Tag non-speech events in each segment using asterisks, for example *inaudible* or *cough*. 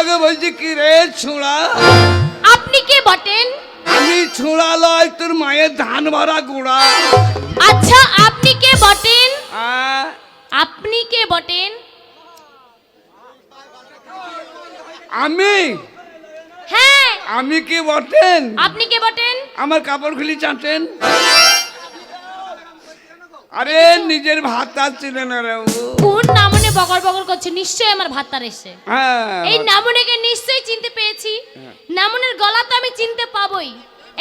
আমাকে বলছি কি রে ছোঁড়া? আপনি কে বটেন? আমি ছোঁড়া লয় তোর মায়ের ধান ভরা গুড়া। আচ্ছা আপনি কে বটেন? আপনি কে বটেন? আমি? হ্যাঁ। আমি কে বটেন? আপনি কে বটেন? আমার কাপড় খুলি চাটেন। আরে নিজের ভাত তার ছিল না রে ও। কোন নামনে বগর বগর করছে নিশ্চয়ই আমার ভাতার এসে হ্যাঁ। এই নামনেকে নিশ্চয়ই চিনতে পেয়েছি। নামনের গলা তো আমি চিনতে পাবই।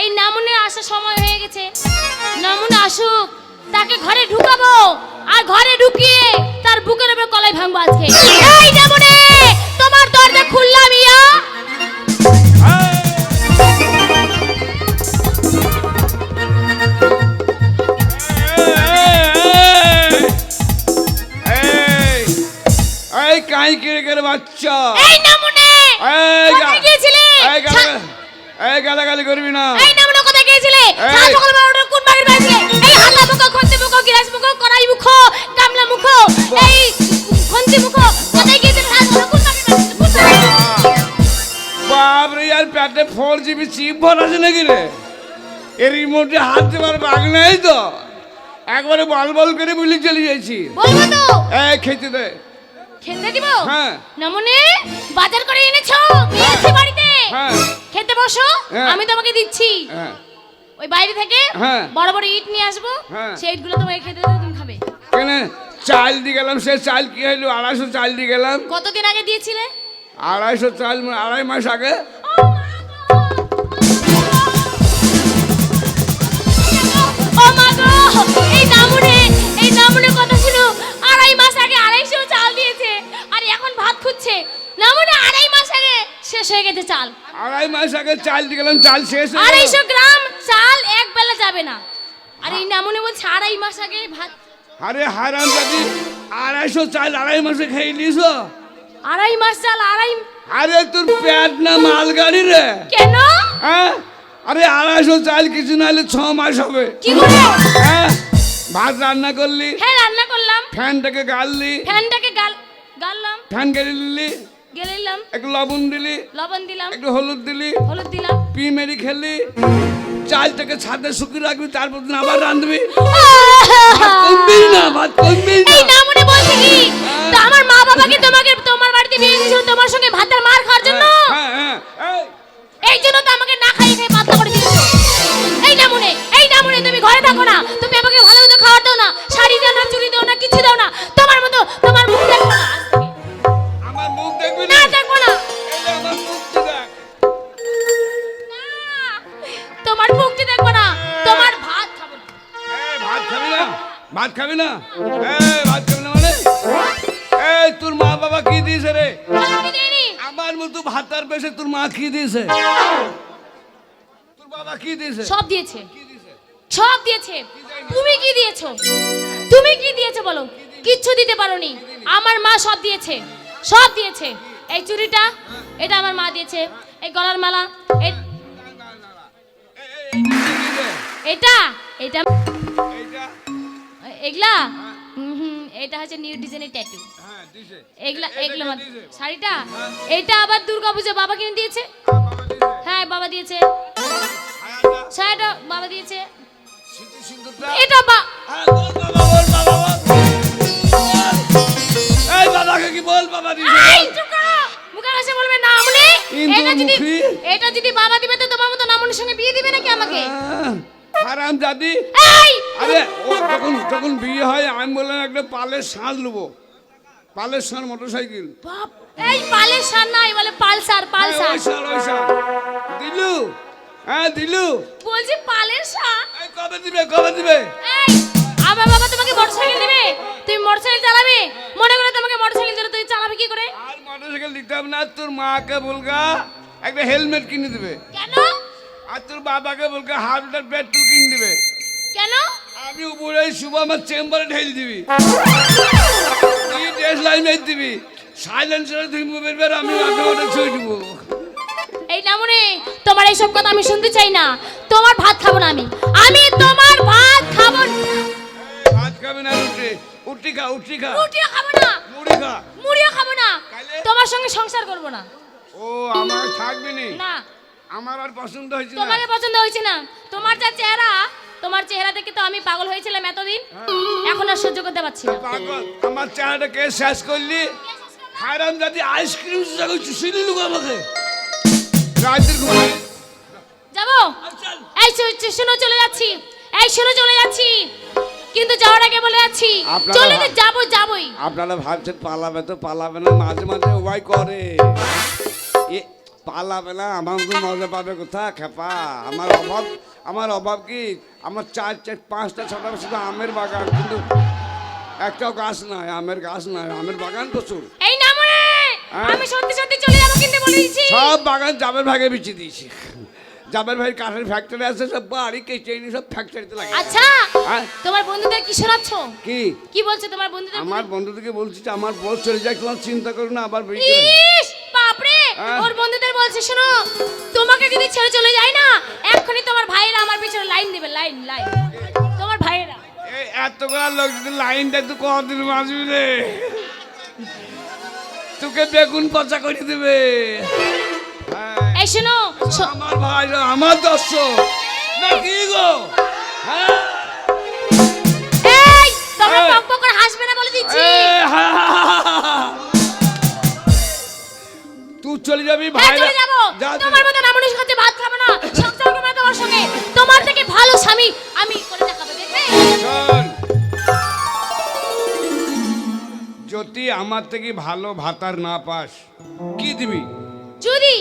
এই নামুনে আসার সময় হয়ে গেছে। নামনে আসুক তাকে ঘরে ঢুকাবো আর ঘরে ঢুকিয়ে তার বুকের উপর কলাই ভাঙবো আজকে। এই নামনে তোমার দরজা খুললাম ইয়া। কাই কেড়ে কেড়ে বাচ্চা। এই নামনে এই গা- কোথায় গিয়েছিলে? এই গালা- এই গালাগালি করবি না। এই নামনে কোথায় গিয়েছিলে। সাত সকাল বারোটার কোন বাড়ির বাড়িছিলে এই হাল্লা মুখো খন্তি মুখ গিলাস মুখো কড়াই মুখো গামলা মুখো এই খন্তি মুখো কোথায় গিয়েছিলে? সাত সকাল কোন বাড়ির বাপ রে আর পেটে ফোর জিবি চিপ ভর আছে নাকি রে? এর রিমোটে হাত দেবার বাগ নাই তো? একবারে বল বল করে বুলি চলে যাচ্ছি। বলব তো। এই খেতে দে। খেতে দিব? হ্যাঁ। নমনে বাজার করে এনেছো? দিয়েছি বাড়িতে। হ্যাঁ। খেতে বসো হ্যাঁ। আমি তোমাকে দিচ্ছি। হ্যাঁ। ওই বাইরে থেকে হ্যাঁ। বড় বড় ইট নিয়ে আসব। হ্যাঁ। সেই ইটগুলো তোমাকে খেতে দেবো তুমি খাবে। কেন চাল দিয়ে গেলাম সে চাল কি হইল আড়াইশো চাল দিয়ে গেলাম। কতদিন আগে দিয়েছিলে? আড়াইশো চাল মানে আড়াই মাস আগে। ও মা গো! আড়াই মাস আগে শেষ হয়ে গেছে চাল। আড়াই মাস আগে চাল দিয়ে গেলাম চাল শেষ হয়ে। আড়াইশো গ্রাম চাল এক বেলা যাবে না। আর এই নামুনে বলছে আড়াই মাস আগে ভাত। আরে হারাম দাদি আড়াইশো চাল আড়াই মাসে খেয়ে নিস আড়াই মাস চাল আড়াই আরে তোর পেট না মালগাড়ি রে। কেন? হ্যাঁ? আরে আড়াইশো চাল কিছু না হলে ছ মাস হবে। কি করে হ্যাঁ? ভাত রান্না করলি হ্যাঁ রান্না করলাম। ফ্যানটাকে গাললি। ফ্যানটাকে গাল গাললাম। ফ্যান গেড়ে দিলি গেলিলাম একটু লবণ দিলি। লবণ দিলাম। একটু হলুদ দিলি। হলুদ দিলাম। পি মেরি খেলি। চালটাকে ছাদে শুকিয়ে রাখবি তারপর দিন আবার রাঁধবি। কমবি না ভাত কমবি না। এই নামুনে বলছি কি? তো আমার মা বাবাকে তোমাকে তোমার বাড়িতে বিয়ে দিয়েছিল তোমার সঙ্গে দিয়েছে তোর বাবা কি দিয়েছে সব দিয়েছে সব দিয়েছে তুমি কি দিয়েছ তুমি কি দিয়েছ বলো কিচ্ছু দিতে পারোনি আমার মা সব দিয়েছে সব দিয়েছে এই চুড়িটা এটা আমার মা দিয়েছে এই গলার মালা এটা এটা এগুলা হুম এটা হচ্ছে নিউ ডিজাইনের ট্যাটু হ্যাঁ এগুলা এগুলো দিয়েছে? শাড়িটা? এটা আবার দুর্গা পুজো বাবা কিনে দিয়েছে? হ্যাঁ বাবা দিয়েছে। শাড়িটা বাবা দিয়েছে। এটা বা হ্যাঁ বল বাবা বল বাবা বল। এই বাবাকে কি বল বাবা দিয়েছে? এই, মুখে হাসি বলবে না আমনে। এটা যদি এটা যদি বাবা দিবে তো তোমার মতো নামনের সঙ্গে বিয়ে দিবে নাকি আমাকে? হারাম এই! আরে ও যখন যখন বিয়ে হয় আমি বললাম একটা পালের সাজ নেব পালের সার মোটর সাইকেল বাপ এই পালের সার নাই বলে পালসার পালসার ওই সার ওই সার দিলু হ্যাঁ দিলু। বলছি পালের সার এই কবে দিবে কবে দিবে? এই আমার বাবা তোমাকে মোটরসাইকেল দেবে? তুমি মোটরসাইকেল চালাবে? মনে করে তোমাকে মোটরসাইকেল দিলে তুই চালাবে কি করে? আর মোটর সাইকেল দিতে হবে না তোর মাকে বলগা একটা হেলমেট কিনে দেবে। আর তোর বাবাকে বলগা হাফ লিটার পেট্রোল কিনে দেবে। কেন? আমি উপরে শুভ আমার চেম্বারে ঢেল দিবি। তুই ড্রেস লাইন মেরে দিবি। সাইলেন্সারে তুই মুভের বের আমি আগে ওটা ছুঁয়ে দিব এই নামনে তোমার এইসব কথা আমি শুনতে চাই না। তোমার ভাত খাব না আমি। আমি তোমার ভাত খাব না। ভাত খাবি না রুটি। উঠি খা উঠি খা। রুটিও খাব না। মুড়ি খা। মুড়িও খাব না। তোমার সঙ্গে সংসার করব না। ও আমার থাকবি নি? না। আমার আর পছন্দ হয়েছে না। তোমাকে পছন্দ হয়েছে না? তোমার যা চেহারা তোমার চেহারা দেখে তো আমি পাগল হয়েছিলাম এতদিন। এখন আর সহ্য করতে পারছি না। পাগল আমার চেহারাটা কে শেষ করলি? হারাম জাতি আইসক্রিম চুষিলি লুকো আমাকে? রাতের ঘুমাই যাব? এই শো- শো- চলে যাচ্ছি। এই শোনো চলে যাচ্ছি। কিন্তু যাওয়ার আগে বলে যাচ্ছি। চলে তো যাব যাবোই। আপনারা ভাবছেন পালাবে তো পালাবে না মাঝে মাঝে ওয়াই করে। এ পালাবে না আমার তো মজা পাবে কোথা খেপা। আমার অভাব আমার অভাব কি? আমার চার চার পাঁচটা ছটা শুধু আমের বাগান কিন্তু একটাও গাছ নাই আমের গাছ নাই আমের বাগান প্রচুর। এই না মনে হ্যাঁ? আমি সত্যি সত্যি চলে যাব কিন্তু বলে দিচ্ছি সব বাগান জাবের ভাগে বিছিয়ে দিয়েছি। জাবের ভাই কাঠের ফ্যাক্টরি আছে সব বাড়ি কেটে এনে সব ফ্যাক্টরিতে লাগে আচ্ছা হ্যাঁ? তোমার বন্ধুদের কি শোনাচ্ছ? কি? কি বলছে তোমার বন্ধুদের আমার বন্ধুদেরকে বলছি যে আমার বউ চলে যায় তোমার চিন্তা করো না আবার ইস বাপরে হ্যাঁ? ওর বন্ধুদের বলছে শোনো তোমাকে যদি ছেড়ে চলে যায় না এক্ষুনি তোমার ভাইয়েরা আমার পিছনে লাইন দেবে লাইন লাইন। তোমার ভাইয়েরা। এই এতগুলা লোক যদি লাইনটা তুই কদিন বাঁচবি রে। তোকে বেগুন পচা করে দেবে। হ্যাঁ, এই শোনো আমার ভাই আমার দর্শক। না কি গো? হ্যাঁ? এই তোমরা পক করে হাসবে না বলে দিচ্ছি। এ, হা, হা, হা, হা, হা। তুই চলে যাবি হ্যাঁ ভাই চলে যাব। তোমার মতো নামনির কাছে ভাত খাব না সংসার করব তোমার সঙ্গে। তোমার থেকে ভালো স্বামী আমি করে দেখাবো দেখবে? যদি আমার থেকে ভালো ভাতার না পাস কি দিবি? যদি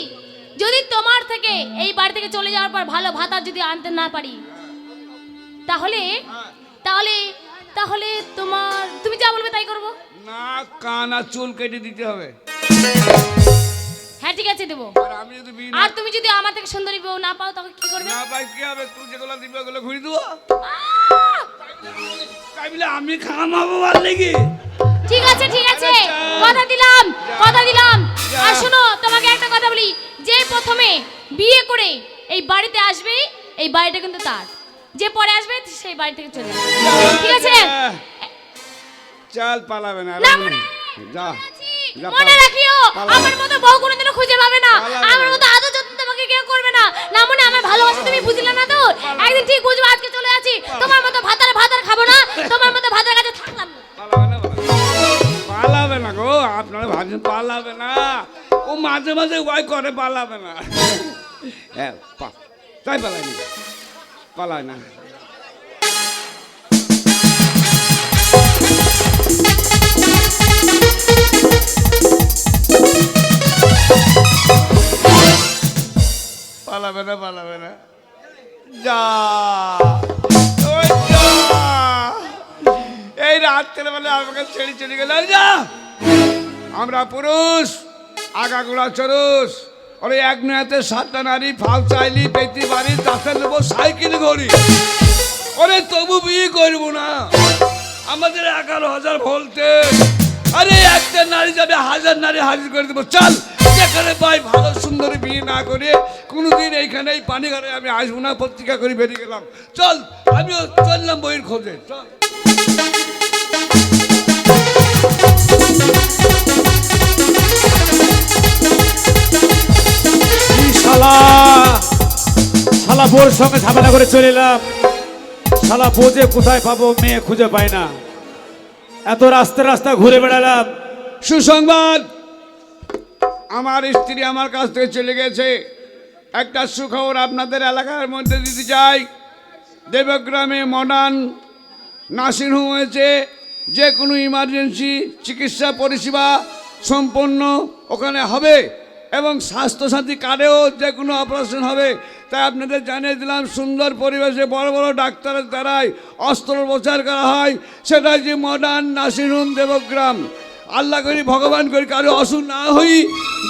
যদি তোমার থেকে এই বাড়ি থেকে চলে যাওয়ার পর ভালো ভাতা যদি আনতে না পারি তাহলে তাহলে তাহলে তোমার তুমি যা বলবে তাই করব। না কানা চুল কেটে দিতে হবে। ঠিক আছে দেবো। আর আমি যদি বিয়ে না আর তুমি যদি আমার থেকে সুন্দরী বউ না পাও তখন কি করবে? না পাই কি হবে? তুই যেগুলো দিবি ওগুলো ঘুরি দেবো। আহ! তাই বলে আমি খামাবো আর লেগে ঠিক আছে ঠিক আছে। কথা দিলাম কথা দিলাম। আর শোনো তোমাকে একটা কথা বলি। যে প্রথমে বিয়ে করে এই বাড়িতে আসবে এই বাড়িটা কিন্তু তার। যে পরে আসবে সেই বাড়ি থেকে চলে যাবে। ঠিক আছে? চল পালাবে না যা। মনে রাখিও আমার মতো বউ কোনোদিনও খুঁজে পাবে না। আমার মতো আদর যত্ন তোমাকে কেউ করবে না। না মনে আমার ভালোবাসা তুমি বুঝলে না তো? একদিন ঠিক বুঝব আজকে চলে আছি তোমার মতো ভাতার ভাতার খাব না। *laughs* তোমার মতো ভাতার কাছে থাকলাম না। পালাবে না গো। আপনারা ভাবছেন পালাবে না। ও মাঝে মাঝে ওয়াই করে পালাবে না। *laughs* হ্যাঁ তাই পালাই পালায় না। পালাবে না পালাবে না। যা। এই রাত্রে বেলা আমাকে ছেড়ে চলে গেল। যা। আমরা পুরুষ আগা আগাগোড়া চরুষ। ওরে এক মেয়াতে সাতটা নারী ফাল চাইলি পেতি বাড়ি তাতে নেব সাইকেল ঘড়ি। ওরে তবু বিয়ে করব না। আমাদের এগারো হাজার ভোল্টে আরে একটা নারী যাবে, হাজার নারী হাজির করে দেবো। চল, যেখানে পাই ভালো সুন্দর বিয়ে না করে কোনোদিন এইখানে এই পানি ঘরে আমি আসব না, পত্রিকা করে বেরিয়ে গেলাম। চল, আমিও চললাম বইয়ের খোঁজে। চল। শালা? শালা বোর সঙ্গে ঝামেলা করে চলে এলাম। শালা বোঝে কোথায় পাবো, মেয়ে খুঁজে পাই না। এত রাস্তা রাস্তা ঘুরে বেড়ালাম। সুসংবাদ। আমার স্ত্রী আমার কাছ থেকে চলে গেছে। একটা সুখবর আপনাদের এলাকার মধ্যে দিতে চাই। দেবগ্রামে মডার্ন নার্সিংহোম হয়েছে। যে কোনো ইমার্জেন্সি চিকিৎসা পরিষেবা সম্পন্ন ওখানে হবে এবং স্বাস্থ্যসাথী কার্ডেও যে কোনো অপারেশন হবে। তাই আপনাদের জানিয়ে দিলাম, সুন্দর পরিবেশে বড় বড় ডাক্তারের দ্বারাই অস্ত্রোপচার করা হয়। সেটা যে মডার্ন নার্সিংহোম দেবগ্রাম। আল্লাহ করি ভগবান করি কারও অসুখ না হই।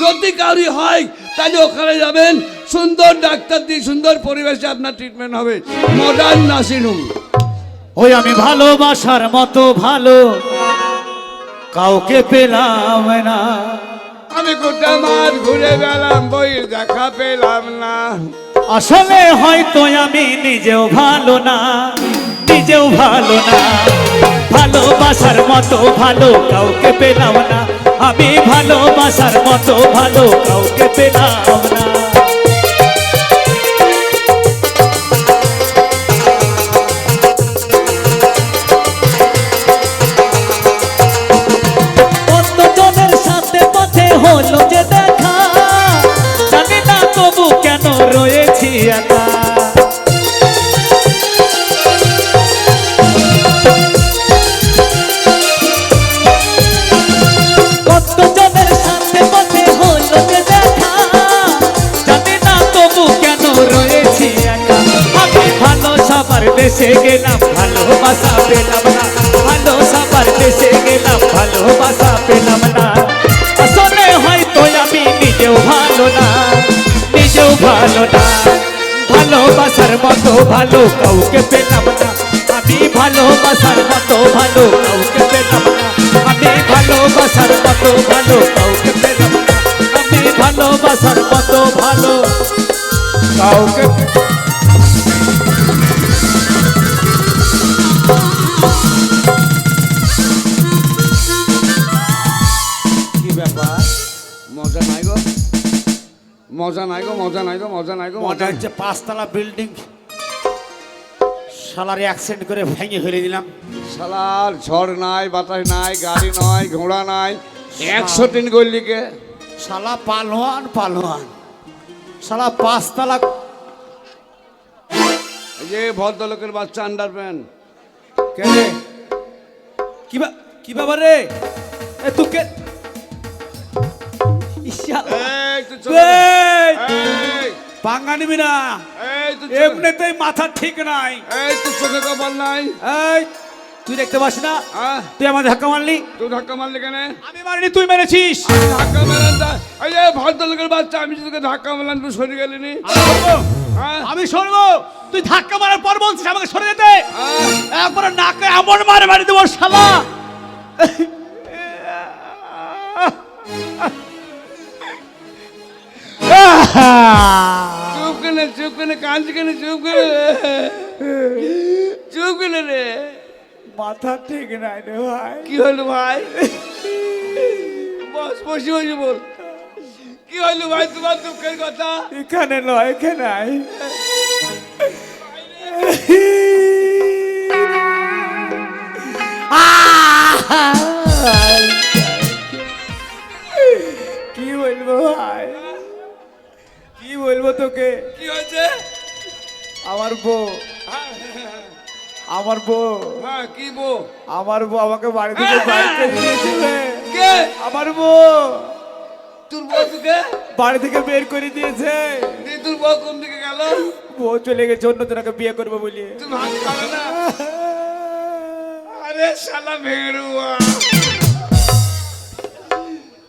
যদি কারি হয় তাহলে ওখানে যাবেন। সুন্দর ডাক্তার দিয়ে সুন্দর পরিবেশে আপনার ট্রিটমেন্ট হবে। মডার্ন নার্সিংহোম ওই আমি ভালোবাসার মতো ভালো কাউকে পেলাম না। আমি আমি কোটা ঘুরে গেলাম বই দেখা পেলাম না। আসলে হয়তো আমি নিজেও ভালো না। নিজেও ভালো না। ভালোবাসার মতো ভালো কাউকে পেলাম না। আমি ভালোবাসার মতো ভালো কাউকে পেলাম না। পেলাম না ভালো সবার দেশে গেলাম ভালোবাসা পেলাম না আসলে হয়তো আমি নিজেও ভালো না নিজেও ভালো না ভালোবাসার মতো ভালো কাউকে পেলাম না আমি ভালোবাসার মতো ভালো কাউকে পেলাম না আমি ভালোবাসার মতো ভালো কাউকে পেলাম না আমি ভালোবাসার মতো ভালো কাউকে মজা নাই গো মজা নাই গো মজা নাই হচ্ছে পাঁচতলা বিল্ডিং। সালারে অ্যাক্সিডেন্ট করে ভেঙে ফেলে দিলাম। শালার ঝড় নাই বাতাস নাই গাড়ি নয় ঘোড়া নাই একশো তিন গল্লিকে শালা পালোয়ান পালোয়ান। শালা পাঁচতলা এই যে ভদ্রলোকের বাচ্চা আন্ডার প্যান্ট কে রে? কি বা কি ব্যাপার রে? এ তুই কে ইশালা। এই! তুই পাঙ্গা নিবি না এই তুই চলে- এমনিতেই মাথা ঠিক নাই। এই তুই চোখে কপাল নাই। এই তুই দেখতে পাস না? তুই আমার ধাক্কা মারলি? তুই ধাক্কা মারলি কেন? আমি মারিনি তুই মেরেছিস। ধাক্কা মারলাম তা এই যে ভদ্রলোকের বাচ্চা আমি তোকে ধাক্কা মারলাম তুই সরে গেলি নি আমি সরবো। হ্যাঁ? আমি সরবো। তুই ধাক্কা মারার পর বলছিস আমাকে সরে যেতে। আহ, একবার নাকে এমন মারে মারি দেবো শালা। কেনে চুপ কেনে চুপ কেনে রে মাথা ঠিক নাই রে ভাই কি হলো ভাই বস বসে বসে বল কি হলো ভাই তোমার দুঃখের কথা এখানে নয় এখানে আয়। কি বলব ভাই বলব তোকে। কি হয়েছে? আমার বউ। আমার বউ। হ্যাঁ কি বো আমার বউ আমাকে বাড়ি থেকে বাইর করে দিয়েছে। কে? আমার বউ। তোর বউ তোকে? বাড়ি থেকে বের করে দিয়েছে। তোর বউ কোন দিকে গেল? বউ চলে গেছে অন্য জনকে বিয়ে করব বলে। তুই ভাত খাবে না? আরে শালা ভেড়ুয়া।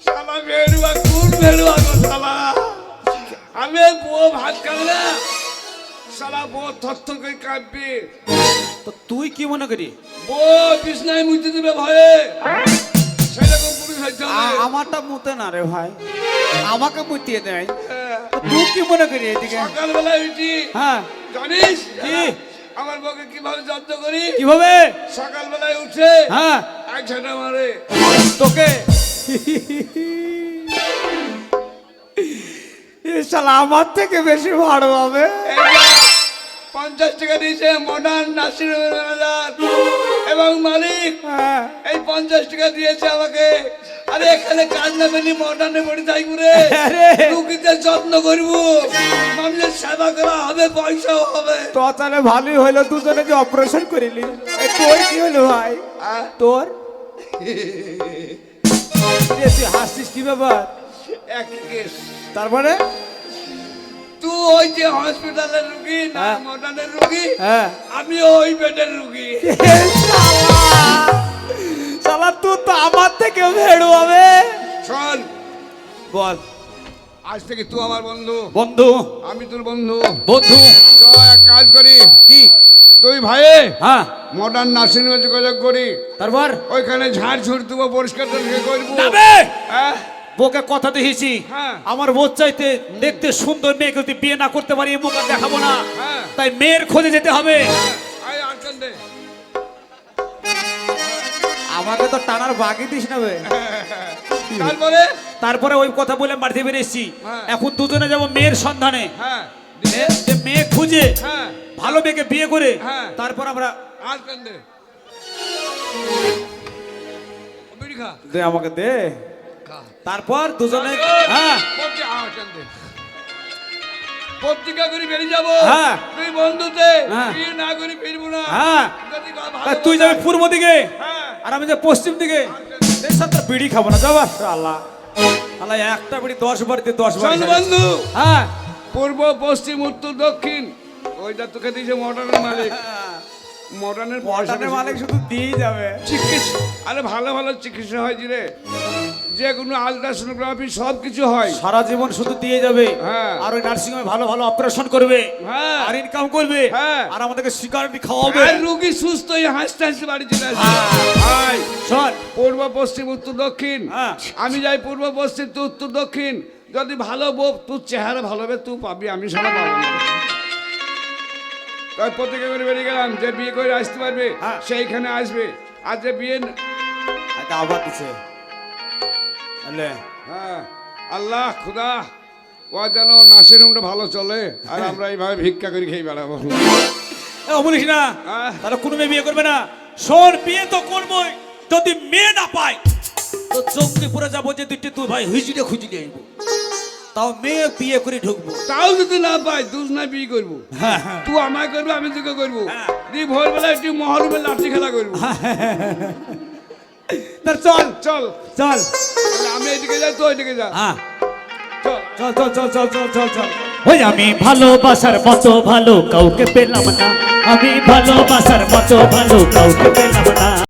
শালা ভেড়ুয়া কোন ভেড়ুয়া গো শালা? আমি বউ ভাত খাবে না। শালা বউ থর করে কাঁপবে তো তুই কি মনে করি? বউ বিছনায় মুইতে দিবে ভয়ে। সেরকম পুরুষ হইতে আমারটা মুতে না রে ভাই। আমাকে মুতিয়ে দেয়। হ্যাঁ। তুই কি মনে করি এদিকে? সকালবেলায় উঠি। হ্যাঁ। জানিস? কি? আমার বউকে কীভাবে যত্ন করি? কীভাবে? সকালবেলায় উঠে হ্যাঁ। এক ঝাঁটা মারে। তোকে? শালা আমার থেকে বেশি ভালো হবে পঞ্চাশ টাকা দিয়েছে মডার্ন নাসির এবং মালিক হ্যাঁ। এই পঞ্চাশ টাকা দিয়েছে আমাকে। আরে এখানে কাজ না পেলি মডার্নে পড়ে ঘুরে আরে। রুগীদের যত্ন করব। মানুষের সেবা করা হবে পয়সাও হবে। তো তাহলে ভালোই হইল দুজনে যে অপারেশন করিলি। তোর কি হলো ভাই? তোর? হাসছিস কি ব্যাপার? একই কেস। তারপরে? তুই ওই যে হসপিটালের রুগী না হ্যাঁ। মডার্নের রুগী? হ্যাঁ। আমি ওই বেডের রুগী। শালা। তুই তো আমার থেকে ভেড়ু হবে। শোন। বল। আজ থেকে তুই আমার বন্ধু। বন্ধু। আমি তোর বন্ধু। বন্ধু। চ এক কাজ করি। কি? দুই ভাই হ্যাঁ। মডার্ন নার্সিং হোমে যোগাযোগ করি। তারপর? ওইখানে ঝাড় ঝুড় দেবো পরিষ্কার টরিষ্কার করব হ্যাঁ? বউকে কথা দিয়েছি। হ্যাঁ। আমার বউ চাইতে দেখতে সুন্দর মেয়েকে যদি বিয়ে না করতে পারি এই বোকা দেখাবো না। হ্যাঁ। তাই মেয়ের খোঁজে যেতে হবে। দে। আমাকে তো টানার বাকি দিস না বে। *laughs* তারপরে? তারপরে ওই কথা বলে বাড়িতে বেরিয়েছি হ্যাঁ। এখন দুজনে যাব মেয়ের সন্ধানে। হ্যাঁ। মেয়ে- যে মেয়ে খুঁজে হ্যাঁ। ভালো মেয়েকে বিয়ে করে হ্যাঁ। তারপর আমরা দে আমাকে দে। তারপর দুজনে হ্যাঁ। পত্রিকা করে বেরিয়ে যাব। তুই বন্ধুতে। বিয়ে না করে ফিরবো না। হ্যাঁ। যদি বা- তা ভালো তুই যাবি পূর্ব দিকে আর আমি যাব পশ্চিম দিকে? এই বিড়ি খাব না যাবা আল্লাহ। আল্লাহ একটা বিড়ি দশ বার দিয়ে দশ বার বন্ধু। হ্যাঁ। পূর্ব পশ্চিম উত্তর দক্ষিণ। ওইটা তোকে দিয়েছে মডার্নের মালিক। মডার্নের পয়সা মালিক শুধু দিয়ে যাবে। চিকিৎসা আরে ভালো ভালো চিকিৎসা হয় যে রে। যে কোনো আলট্রাসোনোগ্রাফি সব কিছু হয়। সারা জীবন শুধু দিয়ে যাবে। হ্যাঁ। আর ওই নার্সিং হোমে ভালো ভালো অপারেশন করবে। হ্যাঁ। আর ইনকাম করবে। হ্যাঁ। আর আমাদেরকে সিগারেট খাওয়াবে। আর রুগী সুস্থ হয়ে হাসতে হাসতে বাড়ি চলে আসবে। ভাই শোন। পূর্ব পশ্চিম উত্তর দক্ষিণ। হ্যাঁ। আমি যাই পূর্ব পশ্চিম তুই উত্তর দক্ষিণ। যদি ভালো বউ তোর চেহারা ভালো হবে তুই পাবি আমি সারা পাবো তাই পত্রিকা করে বেরিয়ে গেলাম যে বিয়ে করে আসতে পারবে হ্যাঁ। সেইখানে আসবে। আর যে বিয়ে আবার আলে হ্যাঁ। আল্লাহ খুদা। ও যেন নার্সিং হোমটা ভালো চলে আর আমরা এইভাবে ভিক্ষা করে খেয়ে বেড়াবো। বলিস না হ্যাঁ। তাহলে কোনো মেয়ে বিয়ে করবে না। শোন বিয়ে তো করবোই যদি মেয়ে না পাই তো চৌকিপুরে যাব যে দুইটি তুই ভাই হুজুরে খুঁজে নিয়ে আইবো। তাও মেয়ে বিয়ে করে ঢুকবো। তাও যদি না পাই তুই না বিয়ে করব। হ্যাঁ হ্যাঁ। তুই আমায় করব আমি তোকে করব। হ্যাঁ। দিয়ে ভোরবেলা একটু মহরমের লাঠি খেলা করব। চল। চল। চল। আমি এদিকে যাই তো এদিকে যা। হ্যাঁ। চল চল চল চল চল চল চল। ওই আমি ভালোবাসার মতো ভালো কাউকে পেলাম না। আমি ভালোবাসার মতো ভালো কাউকে পেলাম না।